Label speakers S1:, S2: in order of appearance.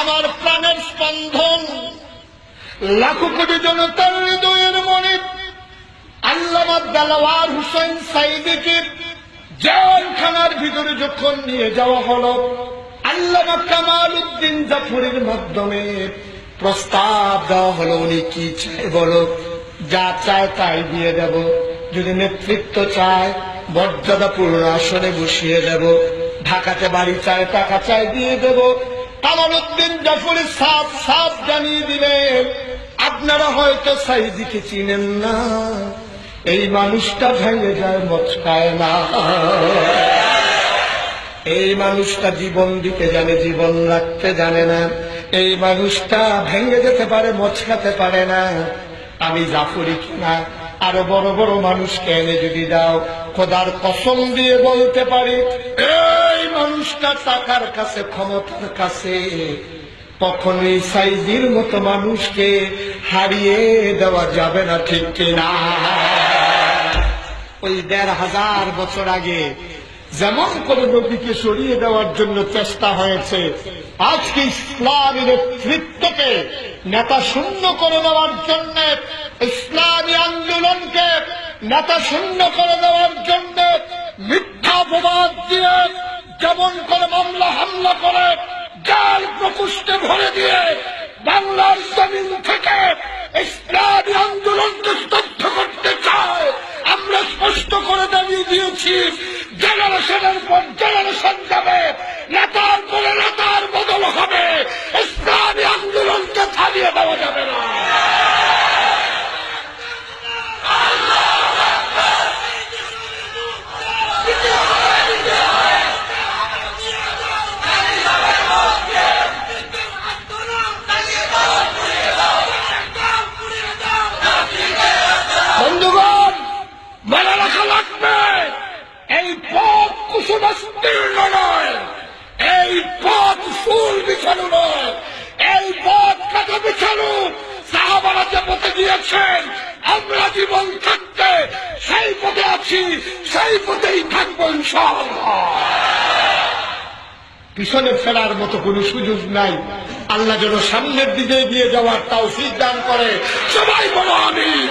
S1: আমার প্রাণের স্পন্দন। লাখো কোটি জনতার হৃদয়ের মনে আল্লামা দালাওয়ার হুসেন সাইদিকে জেলখানার ভিতরে যখন নিয়ে যাওয়া হলো, আল্লামা কামাল উদ্দিন জাফরের মাধ্যমে প্রস্তাব দেওয়া হলো, উনি কি চায় বলো? যা চায় তাই দিয়ে দেব। যদি নেতৃত্ব চায়, মর্যাদাপূর্ণ আসনে বসিয়ে দেব। ঢাকাতে বাড়ি চায়, টাকা চাই দিয়ে দেব। কামাল উদ্দিন জাফরের সাপ সাপ জানিয়ে দিলেন আপনারা হয়তো সাইদিকে চিনেন না, এই মানুষটা ভেঙে যায় মচকায় না। এই মানুষটা জীবন দিতে জানে, জীবন রাখতে জানে না। এই মানুষটা ভেঙে যেতে পারে মচকাতে পারে না। আমি জাফরি কিনা? আরও বড় বড় মানুষকে এনে যদি দাও, খোদার কসম দিয়ে বলতে পারি মানুষটা টাকার কাছে, ক্ষমতার কাছে কখনোই সাইজির মতো মানুষকে হারিয়ে দেওয়া যাবে না, ঠিক কিনা? ওই দেড় হাজার বছর আগে যেমন করে নবীকে সরিয়ে দেওয়ার জন্য চেষ্টা হয়েছে, আজকে ইসলামী নেতৃত্বকে, নেতা শূন্য করে দেওয়ার জন্য ইসলামী আন্দোলনকে নেতা শূন্য করে দেওয়ার জন্য জাল প্রকুষ্টে ভরে দিয়ে বাংলার জমিন থেকে ইসলামী আন্দোলনকে স্তব্ধ করতে চায়। আমরা স্পষ্ট করে দাঁড়িয়ে দিয়েছি, জেনারেশনের পর জেনারেশন যাবে নেতার পরে নেতার বদল হবে ইসলামী আন্দোলনকে থামিয়ে দেওয়া যাবে না বন্ধুগণ মনে রাখা লাগবে। এই পথ কুসুমাস্তীর্ণ নয়। এই পথ ফুল বিছানো নয়। এই পথ কাটা বিছানো। সাহাবারা যে পথে গিয়েছেন, আমরা জীবন থাকতে সেই পথে আছি, সেই পথেই থাকব পিছনে ফেরার মতো কোনো সুযোগ নাই। আল্লাহ যেন সামনের দিকে গিয়ে যাওয়ার তাও দান করে। সবাই বলো আমি